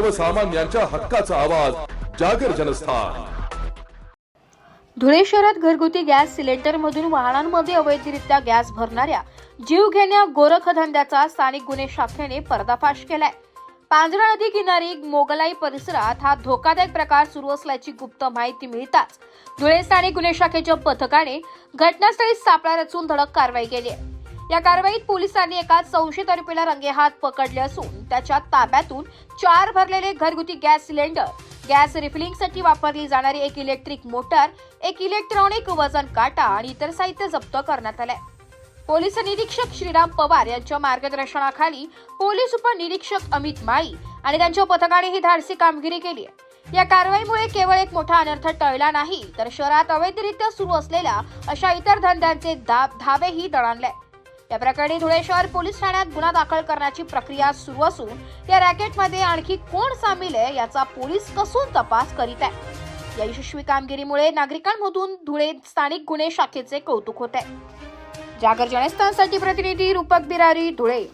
सर्वसामान्यांच्या हक्काचा आवाज जागर जनस्थान. धुळे शहरात घरगुती गॅस सिलेंडरमधून वाहनांमध्ये अवैधरित्या गॅस भरणाऱ्या जीवघेण्या गोरखधंद्याचा स्थानिक गुन्हे शाखेने पर्दाफाश केलाय. पांजरा नदी किनारी मोगलाई परिसरात हा धोकादायक प्रकार सुरू असल्याची गुप्त माहिती मिळताच धुळे स्थानिक गुन्हे शाखेच्या पथकाने घटनास्थळी सापळा रचून धडक कारवाई केली आहे. या कारवाईत पोलिसांनी एका संशयित आरोपीला रंगेहात पकडले असून त्याच्या ताब्यातून चार भरलेले घरगुती गॅस सिलेंडर गॅस रिफिलिंगसाठी वापरली जाणारी एक इलेक्ट्रिक मोटर एक इलेक्ट्रॉनिक वजन काटा आणि इतर साहित्य जप्त करण्यात आलंय. पोलीस निरीक्षक श्रीराम पवार यांच्या मार्गदर्शनाखाली पोलीस उपनिरीक्षक अमित माळी आणि त्यांच्या पथकाने ही धाडसी कामगिरी केली आहे. या कारवाईमुळे केवळ एक मोठा अनर्थ टळला नाही तर शहरात अवैधरित्या सुरू असलेल्या अशा इतर धंद्यांचे धाब धावेही दणाणले या प्रकरणी धुळे शहर पोलीस ठाण्यात गुन्हा दाखल करण्याची प्रक्रिया सुरू असून या रॅकेटमध्ये आणखी कोण सामील आहे याचा पोलीस कसून तपास करीत आहे. या यशस्वी कामगिरीमुळे नागरिकांमधून धुळे स्थानिक गुन्हे शाखेचे कौतुक होत आहे. जागर जनस्थानसाठी प्रतिनिधी रूपक बिरारी धुळे.